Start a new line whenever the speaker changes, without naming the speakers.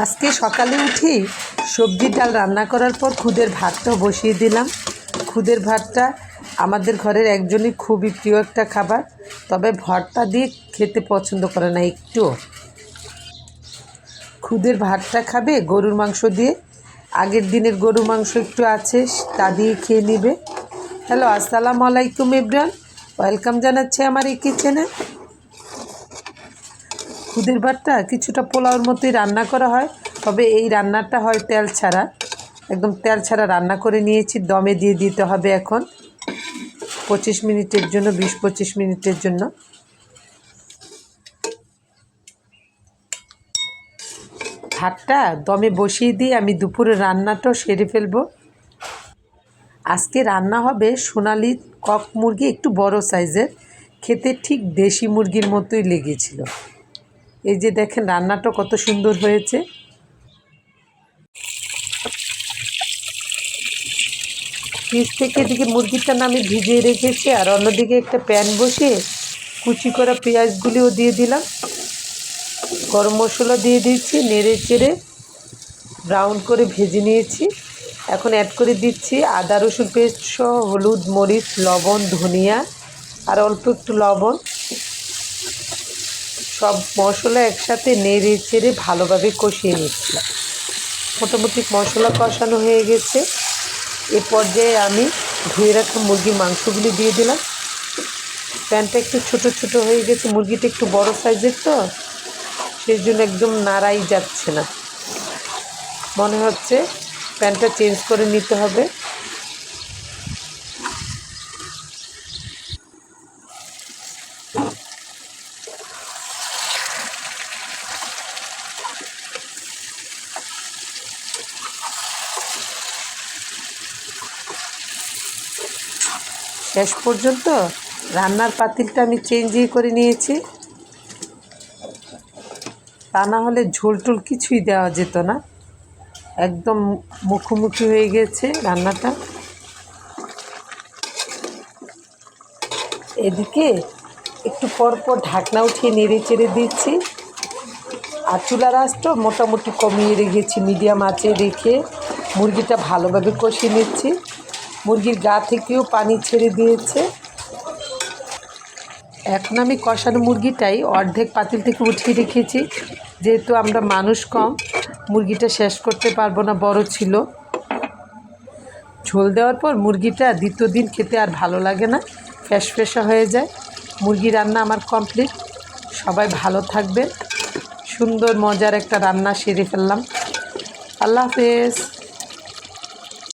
আজকে সকালে উঠেই সবজি ডাল রান্না করার পর খুদের ভাতটাও বসিয়ে দিলাম। খুদের ভাতটা আমাদের ঘরের একজনই খুবই প্রিয় একটা খাবার, তবে ভর্তা দিয়ে খেতে পছন্দ করে না একটুও। খুদের ভাতটা খাবে, গরুর মাংস দিয়ে। আগের দিনের গরুর মাংস একটু আছে, তা দিয়ে খেয়ে নেবে। হ্যালো, আসসালামু আলাইকুম ইব্রান ওয়েলকাম জানাচ্ছি আমার এই কিচেনে। খুদের ভাতটা কিছুটা পোলাওর মতোই রান্না করা হয়, তবে এই রান্নাটা হয় তেল ছাড়া। একদম তেল ছাড়া রান্না করে নিয়েছি, দমে দিয়ে দিতে হবে এখন। পঁচিশ মিনিটের জন্য, বিশ পঁচিশ মিনিটের জন্য। ভাতটা দমে বসিয়ে দিয়ে আমি দুপুরে রান্নাটাও সেরে ফেলব। আজকে রান্না হবে সোনালি কক মুরগি, একটু বড় সাইজের। খেতে ঠিক দেশি মুরগির মতোই লেগেছিল। এই যে দেখেন রান্নাটা কত সুন্দর হয়েছে। ফ্রিজ থেকে এদিকে মুরগিটা না আমি ভিজিয়ে রেখেছি, আর অন্যদিকে একটা প্যান বসিয়ে কুচি করা পেঁয়াজগুলিও দিয়ে দিলাম। গরম মশলা দিয়ে দিচ্ছি নেড়ে চেড়ে ব্রাউন করে ভেজে নিয়েছি। এখন অ্যাড করে দিচ্ছি আদা রসুন পেস্ট সহ হলুদ, মরিচ, লবণ, ধনিয়া, আর অল্প একটু লবণ। সব মশলা একসাথে নেড়ে চেড়ে ভালোভাবে কষিয়ে নিচ্ছি। মোটামুটি মশলা কষানো হয়ে গেছে। এ পর্যায়ে আমি ধুয়ে রাখা মুরগির মাংসগুলি দিয়ে দিলাম। প্যানটা একটু ছোট ছোট হয়ে গেছে। মুরগিটা একটু বড় সাইজের তো, সেই জন্য একদম নাড়াই যাচ্ছে না। মনে হচ্ছে প্যানটা চেঞ্জ করে নিতে হবে। শেষ পর্যন্ত রান্নার পাতিলটা আমি চেঞ্জই করে নিয়েছি। তা না হলে ঝোল টোল কিছুই দেওয়া যেত না। একদম মুখোমুখি হয়ে গেছে রান্নাটা। এদিকে একটু পর পর ঢাকনা উঠিয়ে নেড়ে চেড়ে দিচ্ছি। আর চুলার আঁচটা মোটামুটি কমিয়ে রেখেছি, মিডিয়াম আঁচে রেখে। মুরগিটা ভালোভাবে কষিয়ে নিচ্ছি। মুরগির গা থেকেও পানি ছেড়ে দিয়েছে। এখন আমি কষানো মুরগিটাই অর্ধেক পাতিল থেকে উঠিয়ে রেখেছি। যেহেতু আমরা মানুষ কম, মুরগিটা শেষ করতে পারব না, বড় ছিল। ঝোল দেওয়ার পর মুরগিটা দ্বিতীয় দিন খেতে আর ভালো লাগে না ফ্যাস ফ্যাসা হয়ে যায়। মুরগি রান্না আমার কমপ্লিট। সবাই ভালো থাকবেন। সুন্দর মজার একটা রান্না সেরে ফেললাম। আল্লাহ হাফেজ।